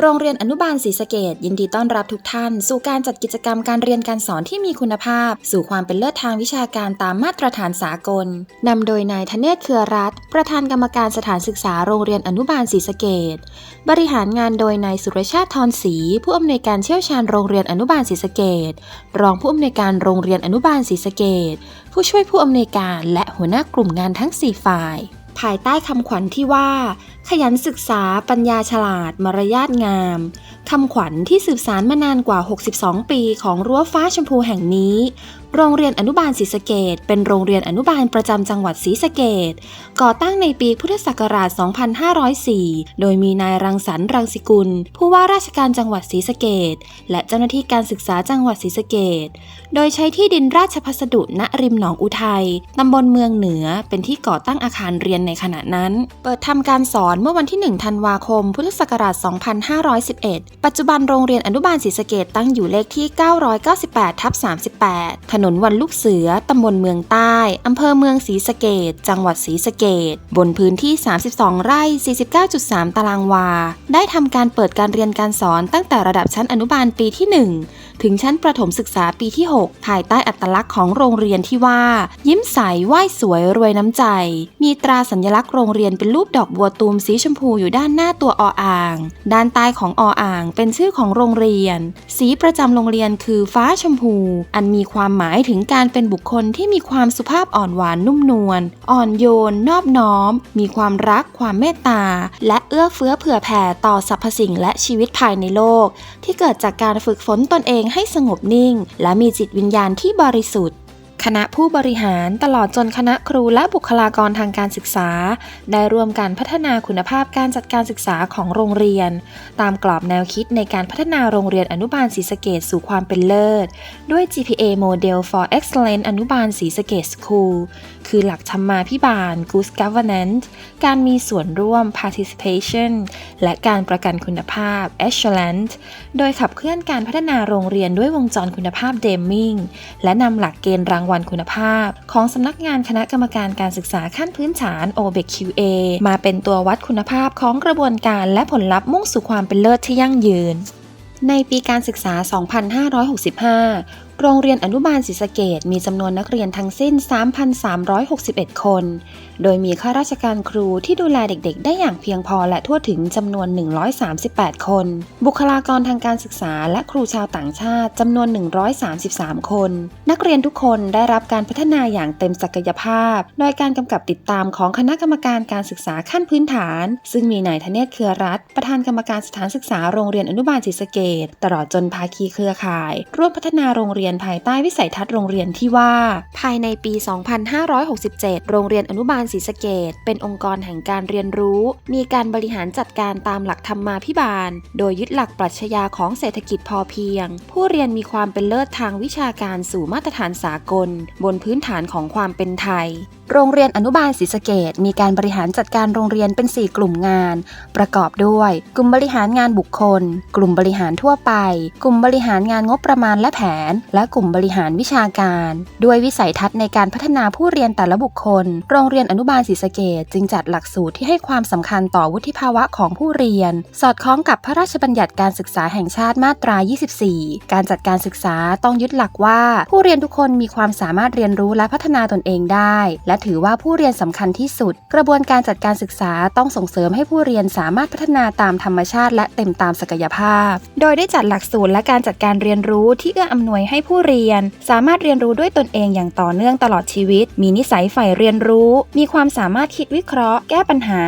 โรงเรียนอนุบาลศรีสะเกดยินดีต้อนรับทุกท่าน สู่การจัดกิจกรรมการเรียนการสอนที่มีคุณภาพ สู่ความเป็นเลิศทางวิชาการตามมาตรฐานสากลนำโดยนายธเนศเครือรัตประธานกรรมการสถานศึกษาโรงเรียนอนุบาลศรีสะเกดบริหารงานโดยนายสุรชาติทรศรีผู้อำนวยการเชี่ยวชาญโรงเรียนอนุบาลศรีสะเกดรองผู้อำนวยการโรงเรียนอนุบาลศรีสะเกดผู้ช่วยผู้อำนวยการและหัวหน้ากลุ่มงานทั้ง 4 ฝ่าย ภายใต้คำขวัญที่ว่า ขยันศึกษาปัญญาฉลาด มารยาทงาม คำขวัญที่สืบสานมานานกว่า 62 ปีของรั้วฟ้าชมพูแห่งนี้ โรงเรียนอนุบาลศรีสะเกดเป็นโรงเรียนอนุบาลประจำจังหวัดศรีสะเกดก่อตั้งในปีพุทธศักราช 2504 โดยมีนายรังสรรค์รังสิกุล ผู้ว่าราชการจังหวัดศรีสะเกดและเจ้าหน้าที่การศึกษาจังหวัดศรีสะเกดโดยใช้ที่ดินราชพัสดุณริมหนองอุทัยตำบลเมืองเหนือเป็นที่ก่อตั้งอาคารเรียนในขณะนั้น เปิดทำการสอนเมื่อวันที่ 1 ธันวาคม พุทธศักราช 2511 ปัจจุบันโรงเรียนอนุบาลศรีสะเกดตั้งอยู่เลขที่ 998 ทับ 38 ถนนวันลูกเสือ ตำบลเมืองใต้ อำเภอเมืองศรีสะเกดจังหวัดศรีสะเกดบนพื้นที่ 32 ไร่ 49.3 ตารางวา ได้ทำการเปิดการเรียนการสอนตั้งแต่ระดับชั้นอนุบาลปีที่ 1 ถึงชั้นประถมศึกษาปีที่ 6 ภายใต้อัตลักษณ์ของโรงเรียนที่ว่า ยิ้มใสไหว้สวยรวยน้ำใจ มีตราสัญลักษณ์โรงเรียนเป็นรูปดอกบัวตูมสีชมพูอยู่ด้านหน้าตัวออ่าง ด้านใต้ของออ่าง เป็นชื่อของโรงเรียน สีประจำโรงเรียนคือฟ้าชมพู อันมีความหมายถึงการเป็นบุคคลที่มีความสุภาพอ่อนหวานนุ่มนวลอ่อนโยน นอบน้อม มีความรัก ความเมตตา และเอื้อเฟื้อเผื่อแผ่ต่อสรรพสิ่งและชีวิตภายในโลก ที่เกิดจากการฝึกฝนตนเองให้สงบนิ่ง และมีจิตวิญญาณที่บริสุทธิ์คณะผู้บริหารตลอดจนคณะครูและบุคลากรทางการศึกษา ได้ร่วมกันพัฒนาคุณภาพการจัดการศึกษาของโรงเรียน ตามกรอบแนวคิดในการพัฒนาโรงเรียนอนุบาลศรีสะเกดสู่ความเป็นเลิศ ด้วย GPA Model for Excellence อนุบาลศรีสะเกด School คือหลักธรรมาภิบาล Good Governance การมีส่วนร่วม Participation และการประกันคุณภาพ Excellence โดยขับเคลื่อนการพัฒนาโรงเรียนด้วยวงจรคุณภาพ Deming และนำหลักเกณฑ์รางวัลคุณภาพ ของสำนักงานคณะกรรมการการศึกษาขั้นพื้นฐาน OBEQA มาเป็นตัววัดคุณภาพของกระบวนการและผลลัพธ์มุ่งสู่ความเป็นเลิศที่ยั่งยืนในปีการศึกษา 2565 โรงเรียนอนุบาลศรีสะเกดมีจำนวนนักเรียนทั้งสิ้น 3,361 คน โดยมีข้าราชการครูที่ดูแลเด็กๆ ได้อย่างเพียงพอและทั่วถึงจำนวน 138 คน บุคลากรทางการศึกษาและครูชาวต่างชาติจำนวน 133 คน นักเรียนทุกคนได้รับการพัฒนาอย่างเต็มศักยภาพ โดยการกำกับติดตามของคณะกรรมการการศึกษาขั้นพื้นฐาน ซึ่งมีนายธเนศเครือรัตประธานกรรมการสถานศึกษาโรงเรียนอนุบาลศรีสะเกดตลอดจนภาคีเครือข่ายร่วมพัฒนาโรงเรียนภายใต้วิสัยทัศน์โรงเรียนที่ว่า ภายในปี 2567 โรงเรียนอนุบาลศรีสะเกดเป็นองค์กรแห่งการเรียนรู้ มีการบริหารจัดการตามหลักธรรมาภิบาล โดยยึดหลักปรัชญาของเศรษฐกิจพอเพียง ผู้เรียนมีความเป็นเลิศทางวิชาการสู่มาตรฐานสากล บนพื้นฐานของความเป็นไทย โรงเรียนอนุบาลศรีสะเกดมีการบริหารจัดการโรงเรียนเป็น 4 กลุ่มงาน ประกอบด้วย กลุ่มบริหารงานบุคคล กลุ่มบริหารทั่วไป กลุ่มบริหารงานงบประมาณและแผนและกลุ่มบริหารวิชาการ ด้วยวิสัยทัศน์ในการพัฒนาผู้เรียนแต่ละบุคคล โรงเรียนอนุบาลศรีสะเกดจึงจัดหลักสูตรที่ให้ความสำคัญต่อวุฒิภาวะของผู้เรียน สอดคล้องกับพระราชบัญญัติการศึกษาแห่งชาติมาตรา 24 การจัดการศึกษาต้องยึดหลักว่า ผู้เรียนทุกคนมีความสามารถเรียนรู้และพัฒนาตนเองได้ และถือว่าผู้เรียนสำคัญที่สุด กระบวนการจัดการศึกษาต้องส่งเสริมให้ผู้เรียนสามารถพัฒนาตามธรรมชาติ และเต็มตามศักยภาพ โดยได้จัดหลักสูตรและการจัดการเรียนรู้ที่เอื้ออำนวยให้ผู้เรียน สามารถเรียนรู้ด้วยตนเองอย่างต่อเนื่องตลอดชีวิต มีนิสัยใฝ่เรียนรู้ มีความสามารถคิดวิเคราะห์ แก้ปัญหา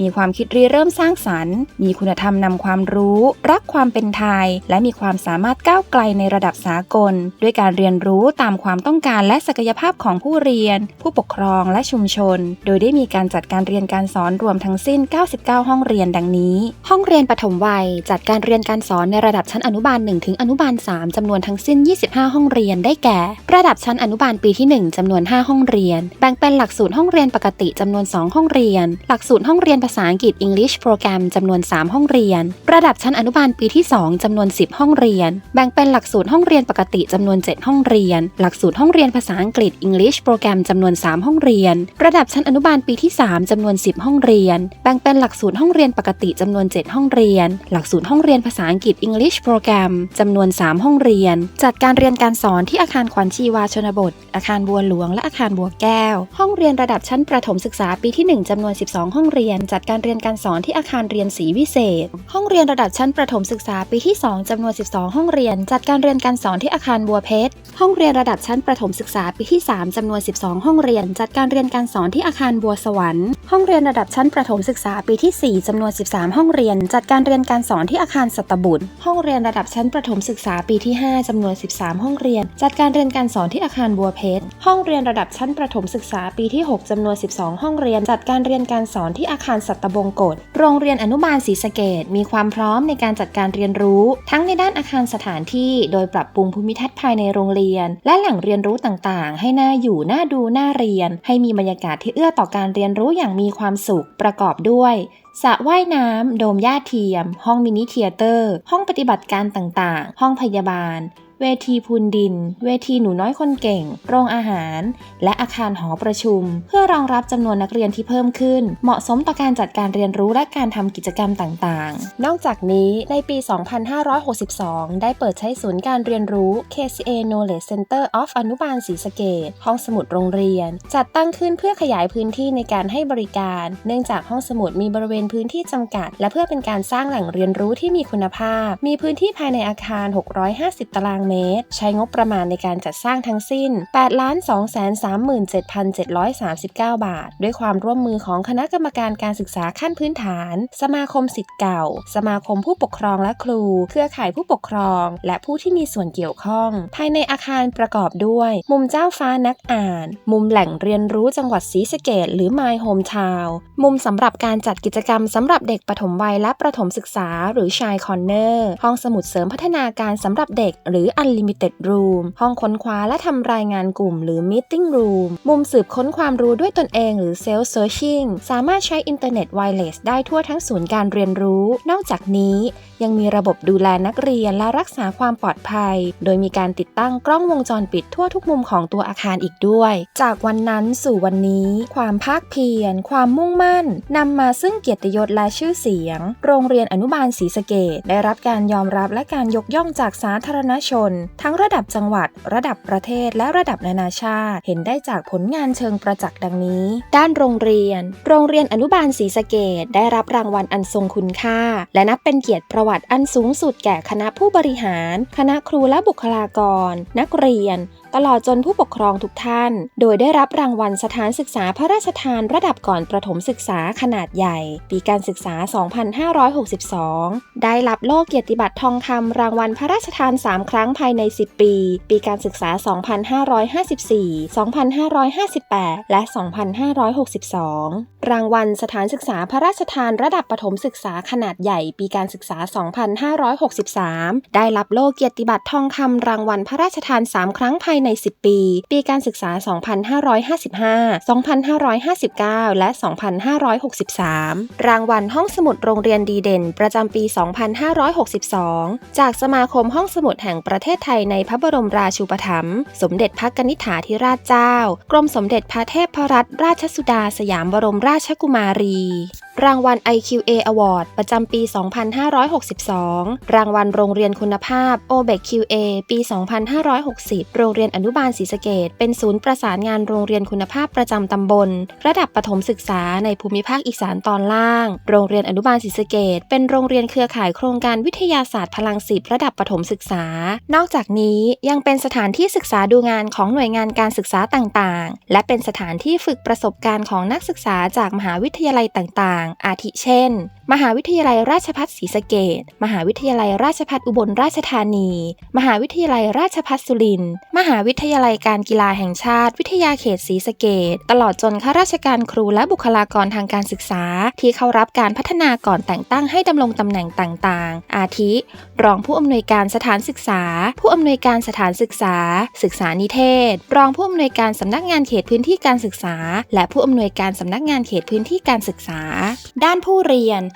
มีความคิดริเริ่มสร้างสรรค์ มีคุณธรรมนำความรู้ รักความเป็นไทย และมีความสามารถก้าวไกลในระดับสากล ด้วยการเรียนรู้ตามความต้องการและศักยภาพของผู้เรียน ผู้ปกครองและชุมชน โดยได้มีการจัดการเรียนการสอนรวมทั้งสิ้น 99 ห้องเรียนดังนี้ ห้องเรียนปฐมวัย จัดการเรียนการสอนในระดับชั้นอนุบาล 1 ถึงอนุบาล 3จำนวนทั้งสิ้น 25 ห้องเรียนได้แก่ ระดับชั้นอนุบาลปีที่ 1จำนวน 5 ห้องเรียน แบ่งเป็นหลักสูตรห้องเรียนปกติจำนวน 2 ห้องเรียน หลักสูตรห้องเรียนภาษาอังกฤษ English โปรแกรมจำนวน 3 ห้องเรียน ระดับชั้นอนุบาลปีที่ 2จำนวน 10 ห้องเรียน แบ่งเป็นหลักสูตรห้องเรียนปกติจำนวน 7 ห้องเรียน หลักสูตรห้องเรียนภาษาอังกฤษ English โปรแกรมจำนวน 3 ห้องเรียน ระดับชั้นอนุบาลปีที่ 3จำนวน 10 ห้องเรียน แบ่งเป็นหลักสูตรห้องเรียนปกติจำนวน 7 ห้องเรียน หลักสูตรห้องเรียนภาษาอังกฤษ English โปรแกรมจำนวน 3 ห้องเรียน จัดการเรียนการสอนที่อาคารขวัญชีวาชนบท อาคารบัวหลวง และอาคารบัวแก้ว ห้องเรียนระดับชั้นประถมศึกษาปีที่ 1จำนวน 12 ห้องเรียนจัดการเรียนการสอนที่อาคารเรียนศรีวิเศษ ห้องเรียนระดับชั้นประถมศึกษาปีที่ 2จำนวน 12 ห้องเรียน จัดการเรียนการสอนที่อาคารบัวเพชร ห้องเรียนระดับชั้นประถมศึกษาปีที่ 3จำนวน 12 ห้องเรียน จัดการเรียนการสอนที่อาคารบัวสวรรค์ ห้องเรียนระดับชั้นประถมศึกษาปีที่ 4จำนวน 13 ห้องเรียน จัดการเรียนการสอนที่อาคารสัตบุตร ห้องเรียนระดับชั้นประถมศึกษาปีที่ 5จำนวน 13 ห้องเรียน จัดการเรียนการสอนที่อาคารบัวเพชร ห้องเรียนระดับชั้นประถมศึกษาปีที่ 6จำนวน 12 ห้องเรียน จัดการเรียนการสอนที่อาคารสัตบงกฎโรงเรียนอนุบาลศรีสะเกดมีความพร้อมในการจัดการเรียนรู้ ทั้งในด้านอาคารสถานที่ โดยปรับปรุงภูมิทัศน์ภายในโรงเรียน และแหล่งเรียนรู้ต่างๆ ให้น่าอยู่น่าดูน่าเรียน ให้มีบรรยากาศที่เอื้อต่อการเรียนรู้อย่างมีความสุขประกอบด้วยสระว่ายน้ำ โดมหญ้าเทียม ห้องมินิเทียเตอร์ ห้องปฏิบัติการต่างๆ ห้องพยาบาล เวทีพูนดิน เวทีหนูน้อยคนเก่ง โรงอาหาร และอาคารหอประชุม เพื่อรองรับจำนวนนักเรียนที่เพิ่มขึ้น เหมาะสมต่อการจัดการเรียนรู้และการทำกิจกรรมต่างๆ นอกจากนี้ในปี 2562 ได้เปิดใช้ศูนย์การเรียนรู้ KCA Knowledge Center of อนุบาลศรีสะเกดห้องสมุดโรงเรียน จัดตั้งขึ้นเพื่อขยายพื้นที่ในการให้บริการ เนื่องจากห้องสมุดมีบริเวณพื้นที่จำกัด และเพื่อเป็นการสร้างแหล่งเรียนรู้ที่มีคุณภาพ มีพื้นที่ภายในอาคาร 650 ตารางเมตร ใช้งบประมาณในการจัดสร้างทั้งสิ้น 8 2 3 7 739 บาท ด้วยความร่วมมือของคณะกรรมการการศึกษาขั้นพื้นฐาน สมาคมสิทธิ์เก่า สมาคมผู้ปกครองและครู เครือข่ายผู้ปกครอง และผู้ที่มีส่วนเกี่ยวข้อง ภายในอาคารประกอบด้วย มุมเจ้าฟ้านักอ่าน มุมแหล่งเรียนรู้จังหวัดศรีสะเกดหรือ My Home Town มุมสำหรับการจัดกิจกรรมสำหรับเด็กปฐมวัยและประถมศึกษา หรือชายคอนเนอร์ห้องสมุดเสริมพัฒนาการสำหรับเด็กหรือ Unlimited Room ห้องค้นคว้าและทำรายงานกลุ่มหรือ Meeting Room มุมสืบค้นความรู้ด้วยตนเองหรือ Self Searching สามารถใช้อินเทอร์เน็ตไวเลสได้ทั่วทั้งศูนย์การเรียนรู้ นอกจากนี้ยังมีระบบดูแลนักเรียนและรักษาความปลอดภัย โดยมีการติดตั้งกล้องวงจรปิดทั่วทุกมุมของตัวอาคารอีกด้วย จากวันนั้นสู่วันนี้ ความภาคเพียร ความมุ่งมั่นนำมาซึ่งเกียรติยศและชื่อเสียง โรงเรียนอนุบาลศรีสะเกดได้รับการยอมรับและการยกย่องจากสาธารณชนน ทั้งระดับจังหวัด ระดับประเทศและระดับนานาชาติ เห็นได้จากผลงานเชิงประจักษ์ดังนี้ ด้านโรงเรียน โรงเรียนอนุบาลศรีสะเกดได้รับรางวัลอันทรงคุณค่า และนับเป็นเกียรติประวัติอันสูงสุดแก่คณะผู้บริหาร คณะครูและบุคลากร นักเรียน ตลอดจนผู้ปกครองทุกท่าน โดยได้รับรางวัลสถานศึกษาพระราชทานระดับก่อนประถมศึกษาขนาดใหญ่ ปีการศึกษา 2562 ได้รับโล่เกียรติบัตรทองคำรางวัลพระราชทาน 3 ครั้งภายใน 10 ปี ปีการศึกษา 2554 2558 และ 2562 รางวัลสถานศึกษาพระราชทานระดับประถมศึกษาขนาดใหญ่ ปีการศึกษา 2563 ได้รับโล่เกียรติบัตรทองคำรางวัลพระราชทาน 3 ครั้งภายใน 10 ปี ปีการศึกษา 2555 2559 และ 2563 รางวัลห้องสมุดโรงเรียนดีเด่น ประจำปี 2562 จากสมาคมห้องสมุดแห่งประเทศไทยในพระบรมราชูปถัมภ์สมเด็จพระกนิษฐาธิราชเจ้า กรมสมเด็จพระเทพรัตนราชสุดาสยามบรมราชกุมารี รางวัล IQA Award ประจำปี 2562 รางวัลโรงเรียนคุณภาพ OBEQA ปี 2560 โรงเรียนอนุบาลศรีสะเกดเป็นศูนย์ประสานงานโรงเรียนคุณภาพประจำตำบล ระดับประถมศึกษาในภูมิภาคอีสานตอนล่าง โรงเรียนอนุบาลศรีสะเกดเป็นโรงเรียนเครือข่ายโครงการวิทยาศาสตร์พลังสิบระดับประถมศึกษา นอกจากนี้ยังเป็นสถานที่ศึกษาดูงานของหน่วยงานการศึกษาต่างๆ และเป็นสถานที่ฝึกประสบการณ์ของนักศึกษาจากมหาวิทยาลัยต่างๆ อาทิเช่น มหาวิทยาลัยราชภัฏศรีสะเกดมหาวิทยาลัยราชภัฏอุบลราชธานี มหาวิทยาลัยราชภัฏสุรินทร์ มหาวิทยาลัยการกีฬาแห่งชาติ วิทยาเขตศรีสะเกดตลอดจนข้าราชการครูและบุคลากรทางการศึกษา ที่เข้ารับการพัฒนาก่อนแต่งตั้งให้ดำรงตำแหน่งต่างๆ อาทิ รองผู้อำนวยการสถานศึกษา ผู้อำนวยการสถานศึกษา ศึกษานิเทศ รองผู้อำนวยการสำนักงานเขตพื้นที่การศึกษา และผู้อำนวยการสำนักงานเขตพื้นที่การศึกษา ด้านผู้เรียน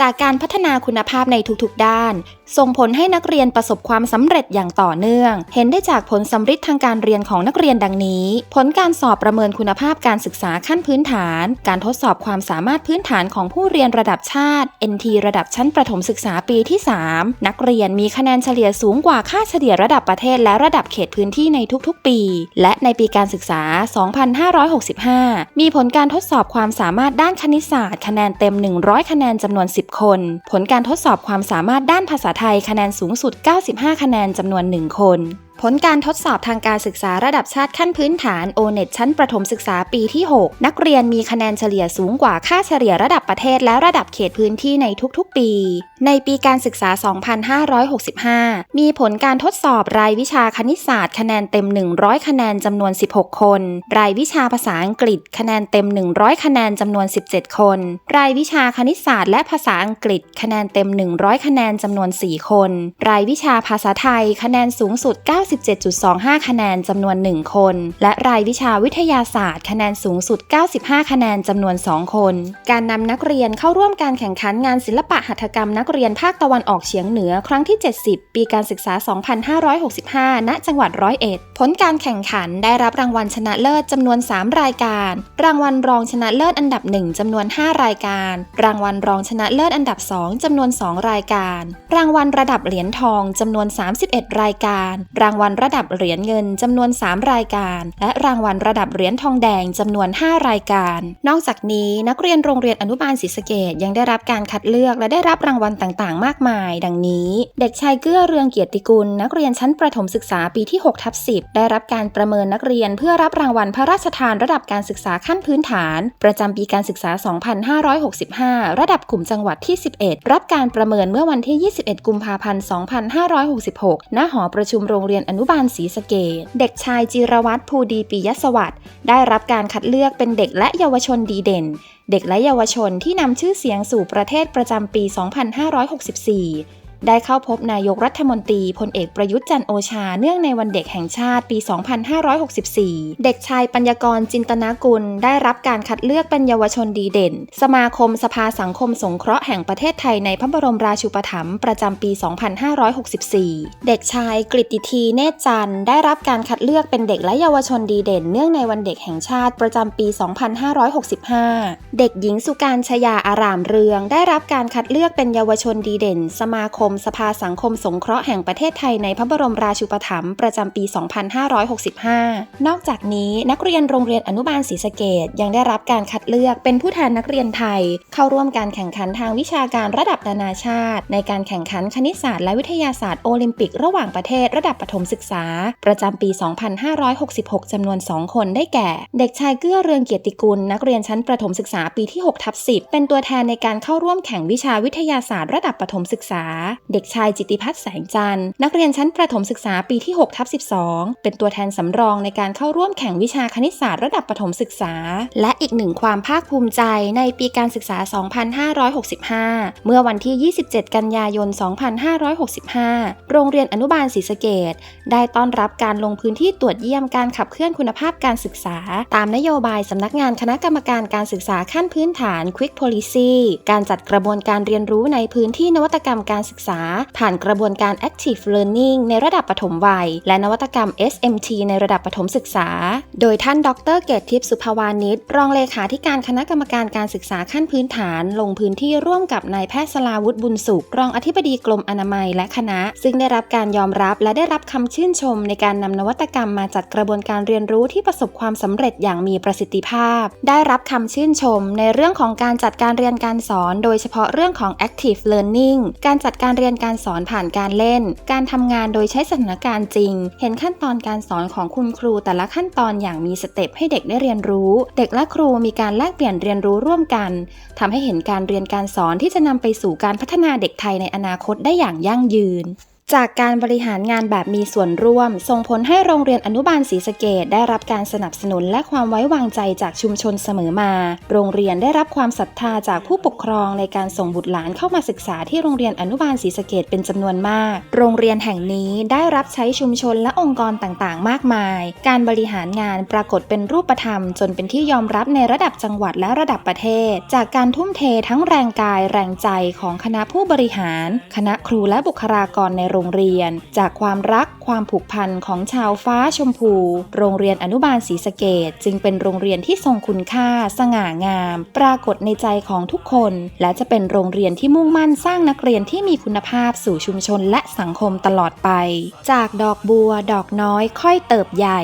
จากการพัฒนาคุณภาพในทุกๆด้าน ส่งผลให้นักเรียนประสบความสำเร็จอย่างต่อเนื่อง เห็นได้จากผลสำฤทธิ์ทางการเรียนของนักเรียนดังนี้ ผลการสอบประเมินคุณภาพการศึกษาขั้นพื้นฐาน การทดสอบความสามารถพื้นฐานของผู้เรียนระดับชาติ NT ระดับชั้นประถมศึกษาปีที่ 3 นักเรียนมีคะแนนเฉลี่ยสูงกว่าค่าเฉลี่ยระดับประเทศและระดับเขตพื้นที่ในทุกๆ ปี และในปีการศึกษา 2565 มีผลการทดสอบความสามารถด้านคณิตศาสตร์ คะแนนเต็ม 100 คะแนนจำนวน 10คน ผลการทดสอบความสามารถด้านภาษาไทยคะแนนสูงสุด 95 คะแนนจำนวน 1 คน ผลการทดสอบทางการศึกษาระดับชาติขั้นพื้นฐาน o n e t ชั้นประถมศึกษาปีที่ 6 นักเรียนมีคะแนนเฉลี่ยสูงกว่าค่าเฉลี่ยระดับประเทศและระดับเขตพื้นที่ในทุกๆ ปี ในปีการศึกษา 2565 มีผลการทดสอบรายวิชาคณิตศาสตร์คะแนนเต็ม 100 คะแนนจำนวน 16 คน รายวิชาภาษาอังกฤษคะแนนเต็ม 100 คะแนนจำนวน 17 คน รายวิชาคณิตศาสตร์และภาษาอังกฤษคะแนนเต็ม 100 คะแนนจำนวน 4 คน รายวิชาภาษาไทยคะแนนสูงสุด97.25 คะแนนจำนวน 1 คน และรายวิชาวิทยาศาสตร์ คะแนนสูงสุด 95 คะแนนจำนวน 2 คน การนำนักเรียนเข้าร่วมการแข่งขันงานศิลปะหัตถกรรมนักเรียนภาคตะวันออกเฉียงเหนือ ครั้งที่ 70 ปีการศึกษา 2565 ณ จังหวัดร้อยเอ็ดผลการแข่งขันได้รับรางวัลชนะเลิศจำนวน 3 รายการ รางวัลรองชนะเลิศอันดับ 1จำนวน 5 รายการ รางวัลรองชนะเลิศอันดับ 2จำนวน 2 รายการ รางวัลระดับเหรียญทองจำนวน 31 รายการ รางวัลระดับเหรียญเงินจำนวน 3 รายการ และรางวัลระดับเหรียญทองแดงจำนวน 5 รายการ นอกจากนี้นักเรียนโรงเรียนอนุบาลศรีสะเกดยังได้รับการคัดเลือกและได้รับรางวัลต่างๆ มากมาย ดังนี้ เด็กชายเกื้อเรืองเกียรติกุล นักเรียนชั้นประถมศึกษาปีที่6ทับ10 ได้รับการประเมินนักเรียนเพื่อรับรางวัลพระราชทานระดับการศึกษาขั้นพื้นฐาน ประจำปีการศึกษา 2565 ระดับกลุ่มจังหวัดที่ 11 รับการประเมินเมื่อวันที่ 21 กุมภาพันธ์ 2566 ณ หอประชุมโรงเรียนอนุบาลศรีสะเกดเด็กชายจิรวัตรภูดีปิยสวัสดิ์ได้รับการคัดเลือกเป็นเด็กและเยาวชนดีเด่น เด็กและเยาวชนที่นำชื่อเสียงสู่ประเทศประจำปี 2564 ได้เข้าพบนายกรัฐมนตรีพลเอกประยุทธ์จันโอชา เนื่องในวันเด็กแห่งชาติปี 2564 เด็กชายปัญญากรจินตนากุล ได้รับการคัดเลือกเป็นเยาวชนดีเด่น สมาคมสภาสังคมสงเคราะห์แห่งประเทศไทยในพระบรมราชูปถัมภ์ประจำปี 2564 เด็กชายกฤติทีเนตรจันทร์ได้รับการคัดเลือกเป็นเด็กและเยาวชนดีเด่น เนื่องในวันเด็กแห่งชาติประจำปี 2565 เด็กหญิงสุการชยาอารามเรือง ได้รับการคัดเลือกเป็นเยาวชนดีเด่น สมาคมสภาสังคมสงเคราะห์แห่งประเทศไทยในพระบรมราชูปถัมภ์ประจำปี 2565 นอกจากนี้นักเรียนโรงเรียนอนุบาลศรีสะเกดยังได้รับการคัดเลือกเป็นผู้แทนนักเรียนไทย เข้าร่วมการแข่งขันทางวิชาการระดับนานาชาติ ในการแข่งขันคณิตศาสตร์และวิทยาศาสตร์โอลิมปิกระหว่างประเทศระดับประถมศึกษา ประจำปี 2566 จำนวน 2 คนได้แก่ เด็กชายเกื้อเรืองเกียรติกุล นักเรียนชั้นประถมศึกษาปีที่6ทับ10 เป็นตัวแทนในการเข้าร่วมแข่งวิชาวิทยาศาสตร์ระดับประถมศึกษาเด็กชายจิติพัฒน์แสงจันทร์นักเรียนชั้นประถมศึกษาปีที่6ทับ12 เป็นตัวแทนสำรองในการเข้าร่วมแข่งวิชาคณิตศาสตร์ระดับประถมศึกษา และอีกหนึ่งความภาคภูมิใจในปีการศึกษา 2565 เมื่อวันที่ 27 กันยายน 2565 โรงเรียนอนุบาลศรีสะเกดได้ต้อนรับการลงพื้นที่ตรวจเยี่ยมการขับเคลื่อนคุณภาพการศึกษา ตามนโยบายสำนักงานคณะกรรมการการศึกษาขั้นพื้นฐาน Quick Policy การจัดกระบวนการเรียนรู้ในพื้นที่นวัตกรรมการศึกษาผ่านกระบวนการ Active Learning ในระดับปฐมวัย และนวัตกรรม SMT ในระดับปฐมศึกษา โดยท่านดรเกตทิพย์สุภาวานิชรองเลขาธิการคณะกรรมการการศึกษาขั้นพื้นฐาน ลงพื้นที่ร่วมกับนายแพทย์สลาวุฒิบุญสุข รองอธิบดีกรมอนามัยและคณะ ซึ่งได้รับการยอมรับและได้รับคำชื่นชม ในการนำนวัตกรรมมาจัดกระบวนการเรียนรู้ที่ประสบความสำเร็จอย่างมีประสิทธิภาพ ได้รับคำชื่นชม ในเรื่องของการจัดการเรียนการสอน โดยเฉพาะเรื่องของ active learning การจัดการเรียนการสอนผ่านการเล่น การทำงานโดยใช้สถานการณ์จริง เห็นขั้นตอนการสอนของคุณครูแต่ละขั้นตอนอย่างมีสเต็ปให้เด็กได้เรียนรู้ เด็กและครูมีการแลกเปลี่ยนเรียนรู้ร่วมกันทำให้เห็นการเรียนการสอนที่จะนำไปสู่การพัฒนาเด็กไทยในอนาคตได้อย่างยั่งยืน จากการบริหารงานแบบมีส่วนร่วม ส่งผลให้โรงเรียนอนุบาลศรีสะเกดได้รับการสนับสนุนและความไว้วางใจจากชุมชนเสมอมา โรงเรียนได้รับความศรัทธาจากผู้ปกครองในการส่งบุตรหลานเข้ามาศึกษาที่โรงเรียนอนุบาลศรีสะเกดเป็นจำนวนมาก โรงเรียนแห่งนี้ได้รับใช้ชุมชนและองค์กรต่างๆ มากมาย การบริหารงานปรากฏเป็นรูปธรรม จนเป็นที่ยอมรับในระดับจังหวัดและระดับประเทศ จากการทุ่มเททั้งแรงกายแรงใจของคณะผู้บริหาร คณะครูและบุคลากรในโรงเรียน จากความรักความผูกพันของชาวฟ้าชมพู โรงเรียนอนุบาลศรีสะเกดจึงเป็นโรงเรียนที่ทรงคุณค่า สง่างาม ปรากฏในใจของทุกคน และจะเป็นโรงเรียนที่มุ่งมั่นสร้างนักเรียนที่มีคุณภาพสู่ชุมชนและสังคมตลอดไป จากดอกบัว ดอกน้อยค่อยเติบใหญ่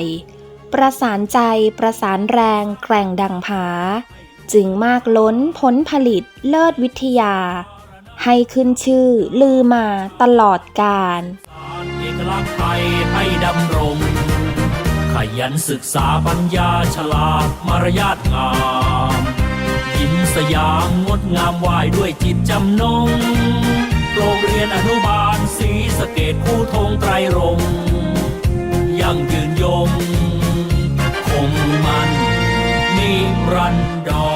ประสานใจประสานแรง แกร่งดังผา จึงมากล้นผลผลิตเลิศวิทยา ให้ขึ้นชื่อลือมาตลอดกาลเอกลักษณ์ไทยให้ดำรง ขยันศึกษาปัญญาฉลาดมารยาทงามยิ้มสยามงดงามวายด้วยจิตจำนง โรงเรียนอนุบาลสีสเกตคู่ธงไตรรงยั่งยืนยง คงมันนิรันดร